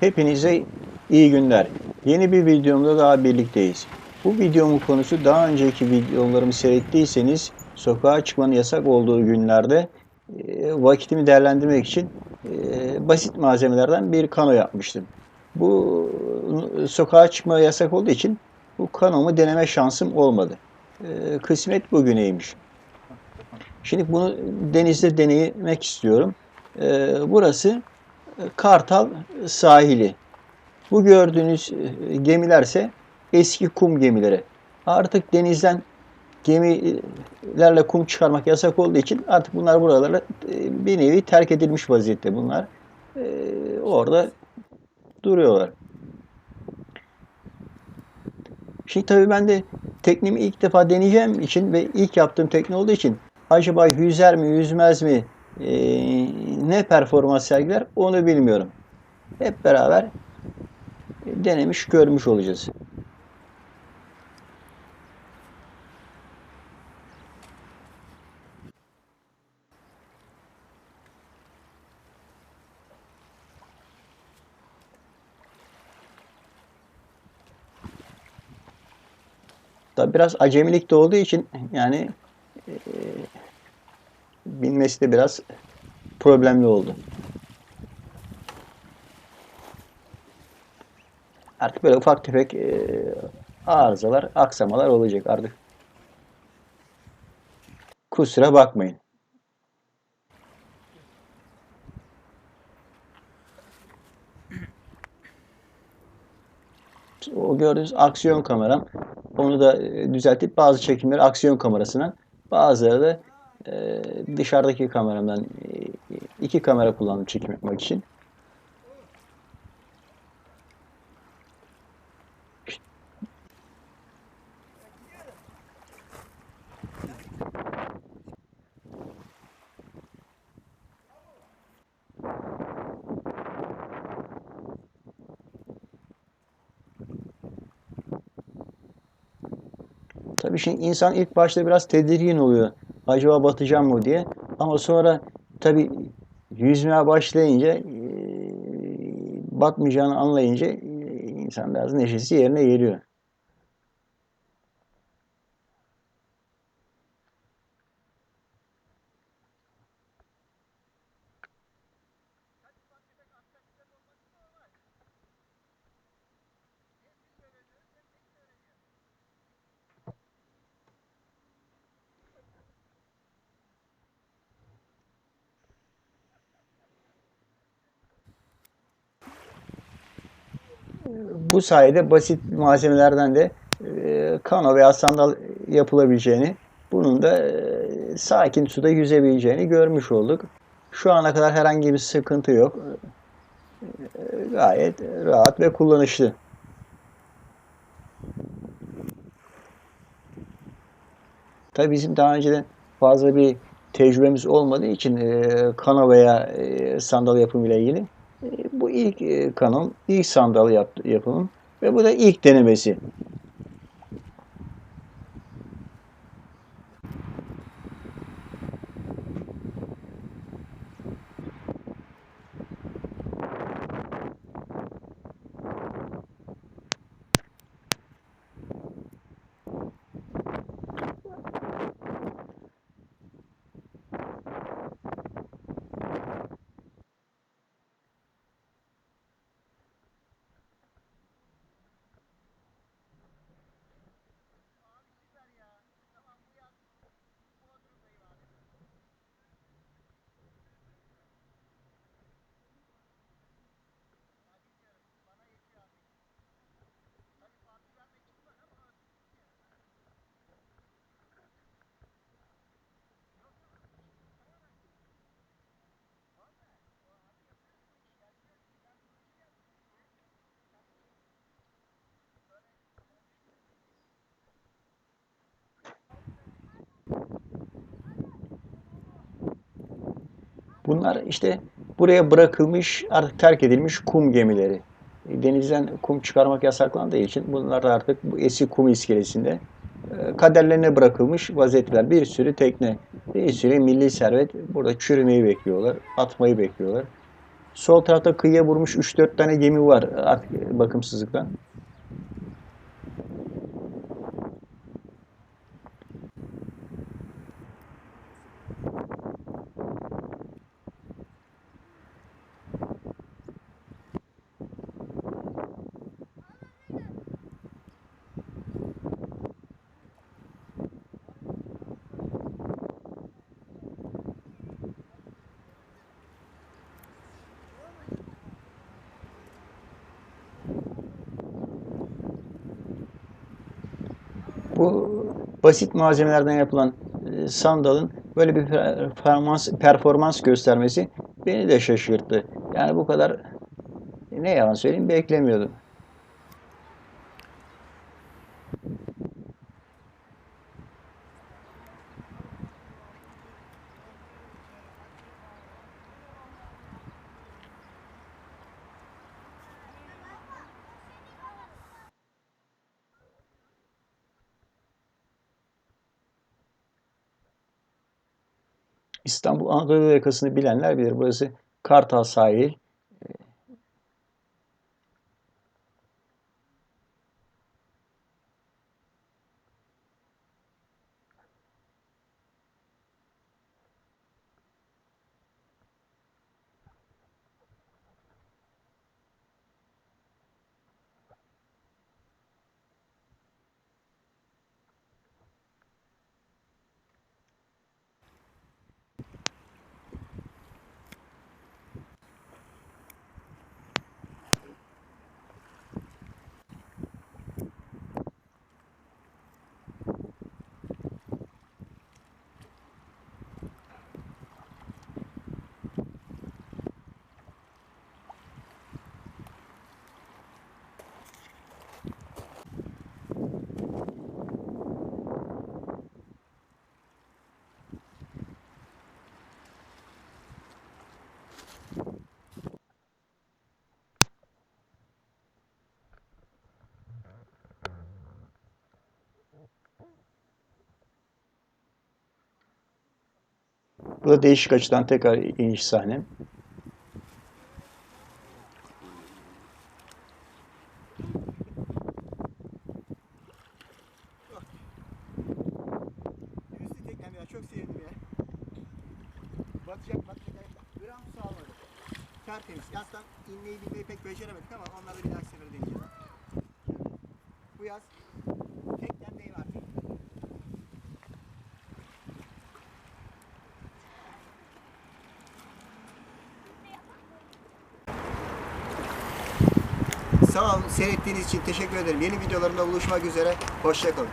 Hepinize iyi günler. Yeni bir videomda daha birlikteyiz. Bu videomun konusu daha önceki videolarımı seyrettiyseniz sokağa çıkmanın yasak olduğu günlerde vakitimi değerlendirmek için basit malzemelerden bir kano yapmıştım. Bu sokağa çıkma yasak olduğu için bu kanomu deneme şansım olmadı. Kısmet bugüneymiş. Şimdi bunu denizde denemek istiyorum. E, burası Kartal sahili. Bu gördüğünüz e, gemilerse eski kum gemileri. Artık denizden gemilerle kum çıkarmak yasak olduğu için artık bunlar buralara e, bir nevi terk edilmiş vaziyette bunlar. E, Orada duruyorlar. Şimdi tabii ben de teknemi ilk defa deneyeceğim için ve ilk yaptığım tekne olduğu için acaba yüzer mi yüzmez mi e, ne performans sergiler onu bilmiyorum. Hep beraber denemiş görmüş olacağız. Tabi biraz acemilik de olduğu için yani binmesi de biraz problemli oldu. Artık böyle ufak tefek e, arızalar, aksamalar olacak artık. Kusura bakmayın. O gördüğünüz aksiyon kameram. Onu da e, düzeltip bazı çekimleri aksiyon kamerasına, bazıları da e, dışarıdaki kameramdan e, iki kamera kullandım çekim yapmak için. Tabii şimdi insan ilk başta biraz tedirgin oluyor. Acaba batacağım mı diye. Ama sonra tabii yüzmeye başlayınca e, batmayacağını anlayınca e, insan biraz neşesi yerine geliyor. Bu sayede basit malzemelerden de e, kano veya sandal yapılabileceğini, bunun da e, sakin suda yüzebileceğini görmüş olduk. Şu ana kadar herhangi bir sıkıntı yok. E, Gayet rahat ve kullanışlı. Tabii bizim daha önceden fazla bir tecrübemiz olmadığı için e, kano veya e, sandal yapımı ile ilgili ilk e, kanom, ilk sandal yap, ve bu da ilk denemesi. Bunlar işte buraya bırakılmış, artık terk edilmiş kum gemileri. E, Denizden kum çıkarmak yasaklandığı için bunlar da artık bu eski kum iskelesinde e, kaderlerine bırakılmış vaziyetler. Bir sürü tekne. Bir sürü milli servet burada çürümeyi bekliyorlar. Atmayı bekliyorlar. Sol tarafta kıyıya vurmuş 3-4 tane gemi var artık bakımsızlıktan. Bu basit malzemelerden yapılan e, sandalın böyle bir performans, performans göstermesi beni de şaşırttı. Yani bu kadar ne yalan söyleyeyim beklemiyordum. İstanbul Anadolu yakasını bilenler bilir. Burası Kartal sahil. Bu da değişik açıdan tekrar iniş sahnem. Çok sevdim ya. Batacak batacak. Gram su. Tertemiz. Yazdan inmeyi bilmeyi pek beceremedik ama onları bir dahaki sefere deneyeceğiz. Bu yaz Sağ olun seyrettiğiniz için teşekkür ederim. Yeni videolarımda buluşmak üzere. Hoşçakalın.